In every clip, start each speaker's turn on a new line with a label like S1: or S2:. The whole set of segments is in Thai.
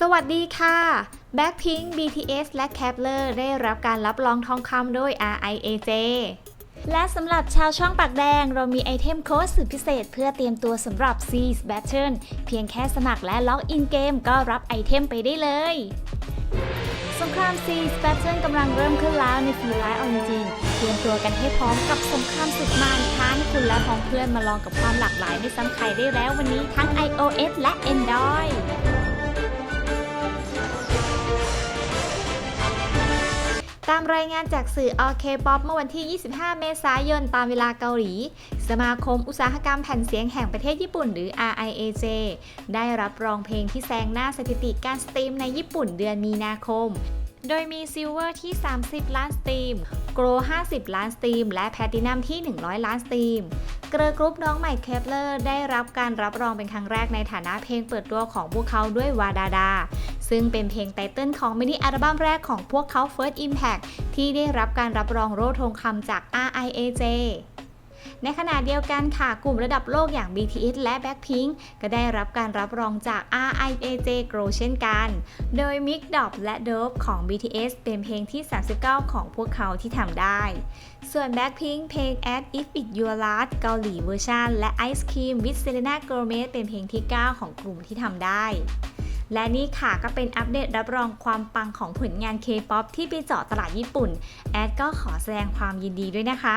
S1: สวัสดีค่ะ Blackpink BTS และ Kepler ได้รับการรับรองทองคำโดย RIAJ และสำหรับชาวช่องปากแดง เรามีไอเทมโค้ดสุดพิเศษ เพื่อเตรียมตัวสำหรับ s e a Battle เพียงแค่สมัครและล็อกอินเกมก็รับไอเทมไปได้เลยสงคราม s e a Battle กำลังเริ่มขึ้นแล้วในฟรีไลท์ออริจินเตรียมตัวกันให้พร้อมกับสงครามสุดมันท้าให้คุณและพ้องเพื่อนมาลองกับความหลากหลายไม่ซ้ำใครได้แล้ววันนี้ทั้ง iOS และ Android ตามรายงานจากสื่อ OK Pop เมื่อวันที่ 25 เมษายน ตามเวลาเกาหลี สมาคมอุตสาหกรรมแผ่นเสียงแห่งประเทศญี่ปุ่นหรือ RIAJ ได้รับรองเพลงที่แซงหน้าสถิติการสตรีมในญี่ปุ่นเดือนมีนาคม โดยมีซิลเวอร์ที่ 30 ล้านสตรีม โกล50 ล้านสตรีม และแพลตินัมที่ 100 ล้านสตรีมเกรอกรุ๊ปน้องใหม่เคปเลอร์ได้รับการรับรองเป็นครั้งแรกในฐานะเพลงเปิดตัวของพวกเขาด้วยวาดาดา ซึ่งเป็นเพลงไตเติลของมินิอัลบั้มแรกของพวกเขา First Impact ที่ได้รับการรับรองโล่ทองคำจาก RIAJ ในขณะเดียวกันค่ะ กลุ่มระดับโลกอย่าง BTS และ Blackpink ก็ได้รับการรับรองจาก RIAJ Grow เช่นกัน โดย Mix Dop และ Dope ของ BTS เป็นเพลงที่ 39 ของพวกเขาที่ทำได้ ส่วน Blackpink เพลง As If It Your Last เกาหลีเวอร์ชันและ Ice Cream with Selena Gomez เป็นเพลงที่ 9 ของกลุ่มที่ทำได้ และนี่ค่ะก็เป็นอัปเดตรับรองความปังของผลงาน K-POP ที่ไปเจาะตลาดญี่ปุ่น แอดก็ขอแสดงความยินดีด้วยนะคะ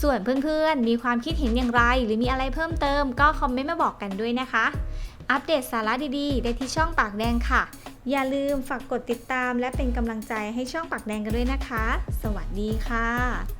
S1: ส่วนเพื่อนๆ มีความคิดเห็นอย่างไร หรือมีอะไรเพิ่มเติมก็คอมเมนต์มาบอกกันด้วยนะคะ อัปเดตสาระดีๆ ได้ที่ช่องปากแดงค่ะ อย่าลืมฝากกดติดตามและเป็นกำลังใจให้ช่องปากแดงกันด้วยนะคะ สวัสดีค่ะ